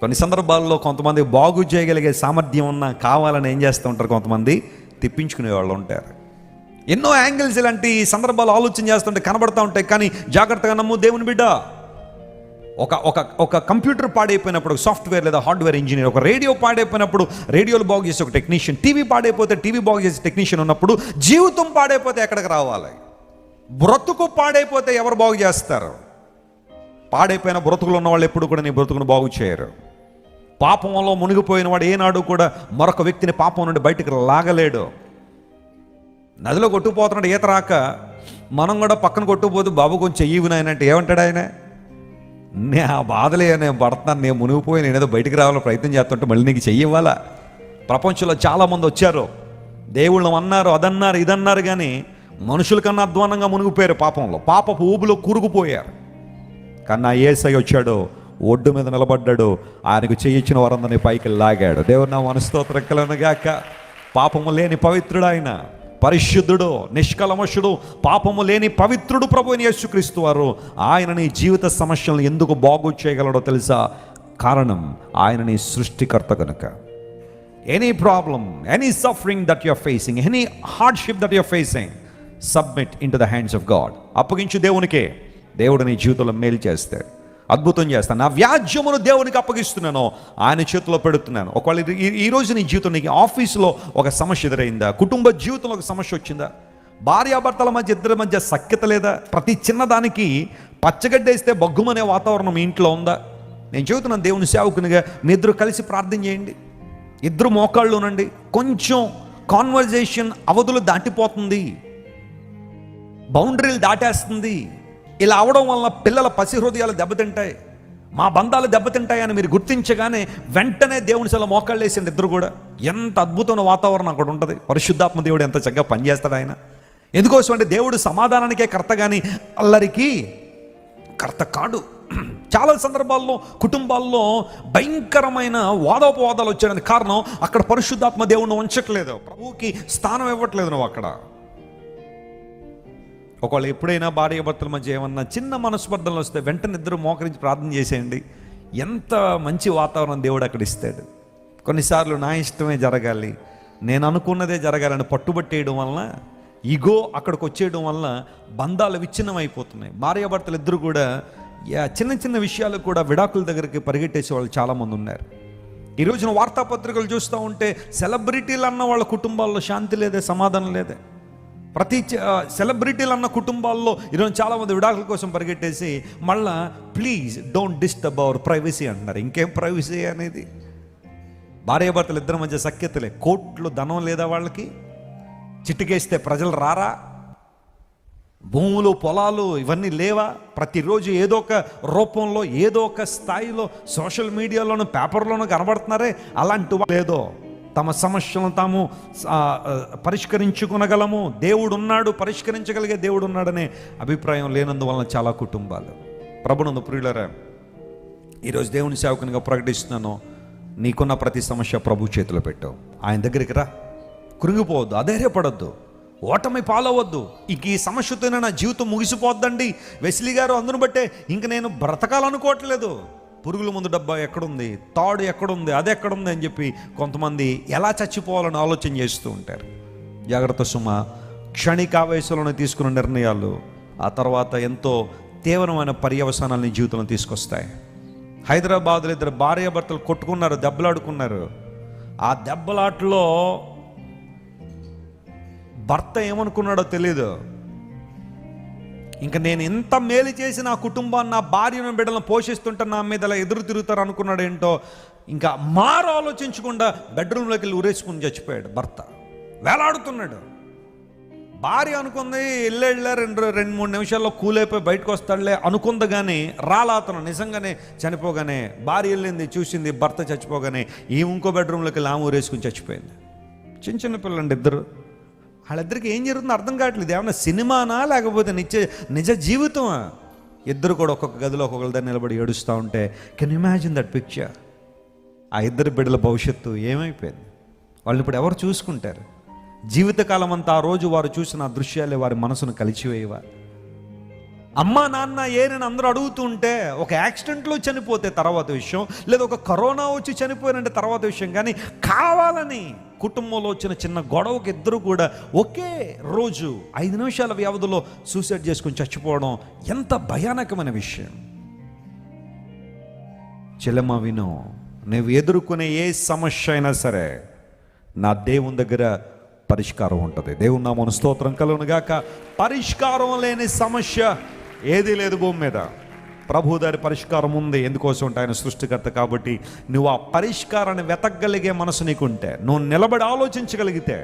కొన్ని సందర్భాల్లో కొంతమంది బాగు చేయగలిగే సామర్థ్యం ఉన్న కావాలని ఏం చేస్తూ ఉంటారు? కొంతమంది తిప్పించుకునే వాళ్ళు ఉంటారు. ఎన్నో యాంగిల్స్ ఇలాంటి సందర్భాలు ఆలోచన చేస్తుంటే కనబడుతూ ఉంటాయి. కానీ జాగ్రత్తగా నమ్ము దేవుని బిడ్డ. ఒక ఒక ఒక కంప్యూటర్ పాడైపోయినప్పుడు సాఫ్ట్వేర్ లేదా హార్డ్వేర్ ఇంజనీర్ ఒక రేడియో పాడైపోయినప్పుడు రేడియోలు బాగు చేసే ఒక టెక్నీషియన్ టీవీ పాడైపోతే టీవీ బాగు చేసే టెక్నీషియన్ ఉన్నప్పుడు జీవితం పాడైపోతే ఎక్కడికి రావాలి? బ్రతుకు పాడైపోతే ఎవరు బాగు చేస్తారు? పాడైపోయిన బ్రతుకులు ఉన్న వాళ్ళు ఎప్పుడు కూడా నీ బ్రతుకును బాగు చేయరు. పాపంలో మునిగిపోయిన వాడు ఏనాడు కూడా మరొక వ్యక్తిని పాపం నుండి బయటికి లాగలేడు. నదిలో కొట్టుకుపోతున్నాడు ఈత రాక మనం కూడా పక్కన కొట్టుకుపోతే బాబు కొంచెం చెయ్యి నాయనంటే ఏమంటాడు ఆయన? నే ఆ బాధలే నేను పడుతున్నాను నేను మునిగిపోయి నేను ఏదో బయటికి రావాలని ప్రయత్నం చేస్తుంటే మళ్ళీ నీకు చెయ్యవాలా ప్రపంచంలో చాలామంది వచ్చారు. దేవుళ్ళు అన్నారు అదన్నారు ఇదన్నారు కానీ మనుషుల కన్నా అధ్వానంగా మునిగిపోయారు పాపంలో. పాపపు ఊబులో కూరుకుపోయారు. కన్నా ఏసై వచ్చాడు ఒడ్డు మీద నిలబడ్డాడు. ఆయనకు చేయించిన వారందరినీ పైకి లాగాడు. దేవుడు నా మనస్తోత్ర గాక. పాపము లేని పవిత్రుడు ఆయన. పరిశుద్ధుడు నిష్కలమషుడు పాపము లేని పవిత్రుడు ప్రభు యేసుక్రీస్తు వారు. ఆయన నీ జీవిత సమస్యలను ఎందుకు బాగు చేయగలడో తెలుసా? కారణం ఆయన నీ సృష్టికర్త కనుక. Any problem any suffering that you're facing any hardship that you're facing submit in to the hands of God అప్పగించు దేవునికే. దేవుడు నీ జీవితంలో మేలు చేస్తాడు. అద్భుతం చేస్తాను. నా వ్యాజ్యమును దేవునికి అప్పగిస్తున్నాను. ఆయన చేతిలో పెడుతున్నాను. ఒకవేళ ఇది- ఈ- ఈ రోజు నీ జీవితం నీకు ఆఫీసులో ఒక సమస్య ఎదురైందా? కుటుంబ జీవితంలో ఒక సమస్య వచ్చిందా? భార్యాభర్తల మధ్య ఇద్దరి మధ్య సఖ్యత లేదా? ప్రతి చిన్నదానికి పచ్చగడ్డేస్తే బగ్గుమనే వాతావరణం మీ ఇంట్లో ఉందా? నేను చెబుతున్నాను దేవుని సేవకునిగా మీ ఇద్దరు కలిసి ప్రార్థన చేయండి. ఇద్దరు మోకాళ్ళు ఉండండి. కొంచెం కాన్వర్జేషన్ అవధులు దాటిపోతుంది. బౌండరీలు దాటేస్తుంది. ఇలా అవడం వలన పిల్లల పసి హృదయాలు దెబ్బతింటాయి. మా బంధాలు దెబ్బతింటాయని మీరు గుర్తించగానే వెంటనే దేవుని సెల మోకాళ్ళు ఇద్దరు కూడా. ఎంత అద్భుతమైన వాతావరణం అక్కడ ఉంటుంది. పరిశుద్ధాత్మ దేవుడు ఎంత చక్కగా పనిచేస్తాడు ఆయన. ఎందుకోసం అంటే దేవుడు సమాధానానికే కర్త కానీ అల్లరికి కర్త కాడు. చాలా సందర్భాల్లో కుటుంబాల్లో భయంకరమైన వాదోపవాదాలు వచ్చేయడానికి కారణం అక్కడ పరిశుద్ధాత్మ దేవుణ్ణి ఉంచట్లేదు. ప్రభువుకి స్థానం ఇవ్వట్లేదు నువ్వు అక్కడ. ఒకవేళ ఎప్పుడైనా భార్య భర్తల మధ్య ఏమన్నా చిన్న మనస్పర్ధలు వస్తే వెంటనే ఇద్దరు మోకరించి ప్రార్థన చేసేయండి. ఎంత మంచి వాతావరణం దేవుడు అక్కడ ఇస్తాడు. కొన్నిసార్లు నా ఇష్టమే జరగాలి. నేను అనుకున్నదే జరగాలని పట్టుబట్టేయడం వలన ఇగో అక్కడికి వచ్చేయడం వలన బంధాలు విచ్ఛిన్నం అయిపోతున్నాయి భార్యాభర్తలు ఇద్దరు కూడా యా, చిన్న చిన్న విషయాలు కూడా విడాకుల దగ్గరికి పరిగెట్టేసే వాళ్ళు చాలామంది ఉన్నారు. ఈ రోజున వార్తాపత్రికలు చూస్తూ ఉంటే సెలబ్రిటీలు అన్న వాళ్ళ కుటుంబాల్లో శాంతి లేదే సమాధానం లేదే. ప్రతి చ- సెలబ్రిటీలు అన్న కుటుంబాల్లో ఈరోజు చాలామంది విడాకుల కోసం పరిగెట్టేసి మళ్ళా please don't disturb our privacy అంటున్నారు. ఇంకేం ప్రైవసీ అనేది? భార్యాభర్తలు ఇద్దరి మధ్య సఖ్యతలే. కోట్లు ధనం లేదా వాళ్ళకి? చిట్టుకేస్తే ప్రజలు రారా? భూములు పొలాలు ఇవన్నీ లేవా? ప్రతిరోజు ఏదో ఒక రూపంలో ఏదో ఒక స్థాయిలో సోషల్ మీడియాలోనూ పేపర్లోనూ కనబడుతున్నారే? అలాంటి లేదో. తమ సమస్యలను తాము పరిష్కరించుకునగలము. దేవుడు ఉన్నాడు పరిష్కరించగలిగే దేవుడు ఉన్నాడనే అభిప్రాయం లేనందువలన చాలా కుటుంబాలు. ప్రభునందు ప్రియులరా ఈరోజు దేవుని సేవకునిగా ప్రకటిస్తున్నాను. నీకున్న ప్రతి సమస్య ప్రభు చేతిలో పెట్టావు ఆయన దగ్గరికి రా. కృంగిపోవద్దు అధైర్యపడద్దు. ఓటమి పాలవద్దు ఇంక ఈ సమస్యతోనే నా జీవితం ముగిసిపోద్దండి. వెసిలి గారు అందును బట్టే ఇంక నేను బ్రతకాలనుకోవట్లేదు. పురుగుల ముందు డబ్బా ఎక్కడుంది? తాడు ఎక్కడుంది? అది ఎక్కడుంది? అని చెప్పి కొంతమంది ఎలా చచ్చిపోవాలని ఆలోచన చేస్తూ ఉంటారు. జాగ్రత్త సుమ క్షణికావేశంలోనే తీసుకున్న నిర్ణయాలు ఆ తర్వాత ఎంతో తీవ్రమైన పర్యవసానాలని జీవితంలో తీసుకొస్తాయి. హైదరాబాద్లో ఇద్దరు భార్యాభర్తలు కొట్టుకున్నారు దెబ్బలాడుకున్నారు. ఆ దెబ్బలాటలో భర్త ఏమనుకున్నాడో తెలీదు. ఇంకా నేను ఎంత మేలు చేసి నా కుటుంబాన్ని నా భార్యను బిడ్డలను పోషిస్తుంటే నా మీద ఇలా ఎదురు తిరుగుతారు అనుకున్నాడు ఏంటో ఇంకా మారు ఆలోచించకుండా బెడ్రూమ్లోకి వెళ్ళి ఉరేసుకుని చచ్చిపోయాడు భర్త. వేలాడుతున్నాడు. భార్య అనుకుంది వెళ్ళే రెండు రెండు మూడు నిమిషాల్లో కూలైపోయి బయటకు వస్తాడులే అనుకుంది కానీ రాలా అతను నిజంగానే చనిపోగానే భార్య వెళ్ళింది చూసింది భర్త చచ్చిపోగానే ఈ ఇంకో బెడ్రూమ్లోకి వెళ్ళి ఆమె ఊరేసుకుని చచ్చిపోయింది. చిన్న చిన్న పిల్లండి ఇద్దరు. వాళ్ళిద్దరికి ఏం జరుగుతుందో అర్థం కావట్లేదు. ఏమన్నా సినిమానా లేకపోతే నిత్య నిజ జీవితమా? ఇద్దరు కూడా ఒక్కొక్క గదిలో ఒక్కొక్కరి దగ్గర నిలబడి ఏడుస్తూ ఉంటే కెన్ ఇమాజిన్ దట్ పిక్చర్ ఆ ఇద్దరు బిడ్డల భవిష్యత్తు ఏమైపోయింది? వాళ్ళు ఇప్పుడు ఎవరు చూసుకుంటారు? జీవితకాలం అంతా ఆ రోజు వారు చూసిన ఆ దృశ్యాలే వారి మనసును కలిచివేయవా అమ్మ నాన్న ఏనని అందరూ అడుగుతుంటే ఒక యాక్సిడెంట్లో చనిపోతే తర్వాత విషయం లేదా ఒక కరోనా వచ్చి చనిపోయినంటే తర్వాత విషయం కానీ కావాలని కుటుంబంలో వచ్చిన చిన్న గొడవకి ఇద్దరు కూడా ఒకే రోజు ఐదు నిమిషాల వ్యవధిలో సూసైడ్ చేసుకుని చచ్చిపోవడం ఎంత భయానకమైన విషయం. చెలమ విను నువ్వు ఎదుర్కొనే ఏ సమస్య అయినా సరే నా దేవుని దగ్గర పరిష్కారం ఉంటుంది. దేవుని నామను స్తోత్రం కలుగునుగాక పరిష్కారం లేని సమస్య ఏదీ లేదు భూమి మీద. ప్రభు దారి పరిష్కారం ఉంది. ఎందుకోసం ఉంటే ఆయన సృష్టికర్త కాబట్టి నువ్వు ఆ పరిష్కారాన్ని వెతకగలిగే మనసు నీకుంటే నువ్వు నిలబడి ఆలోచించగలిగితే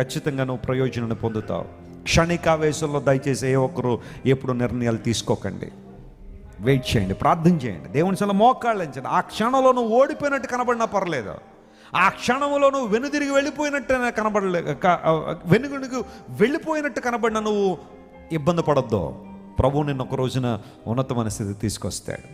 ఖచ్చితంగా నువ్వు ప్రయోజనాన్ని పొందుతావు. క్షణికావేశంలో దయచేసి ఏ ఒక్కరు ఎప్పుడు నిర్ణయాలు తీసుకోకండి. వెయిట్ చేయండి ప్రార్థన చేయండి. దేవుని సల మోకాళ్ళించండి ఆ క్షణంలో నువ్వు ఓడిపోయినట్టు కనబడినా పర్లేదు. ఆ క్షణంలో నువ్వు వెనుదిరిగి వెళ్ళిపోయినట్టు కనబడలే వెనుగుడికి వెళ్ళిపోయినట్టు కనబడిన నువ్వు ఇబ్బంది పడద్దు. ప్రభు నిన్న ఒక రోజున ఉన్నతమైన స్థితి తీసుకొస్తాడు.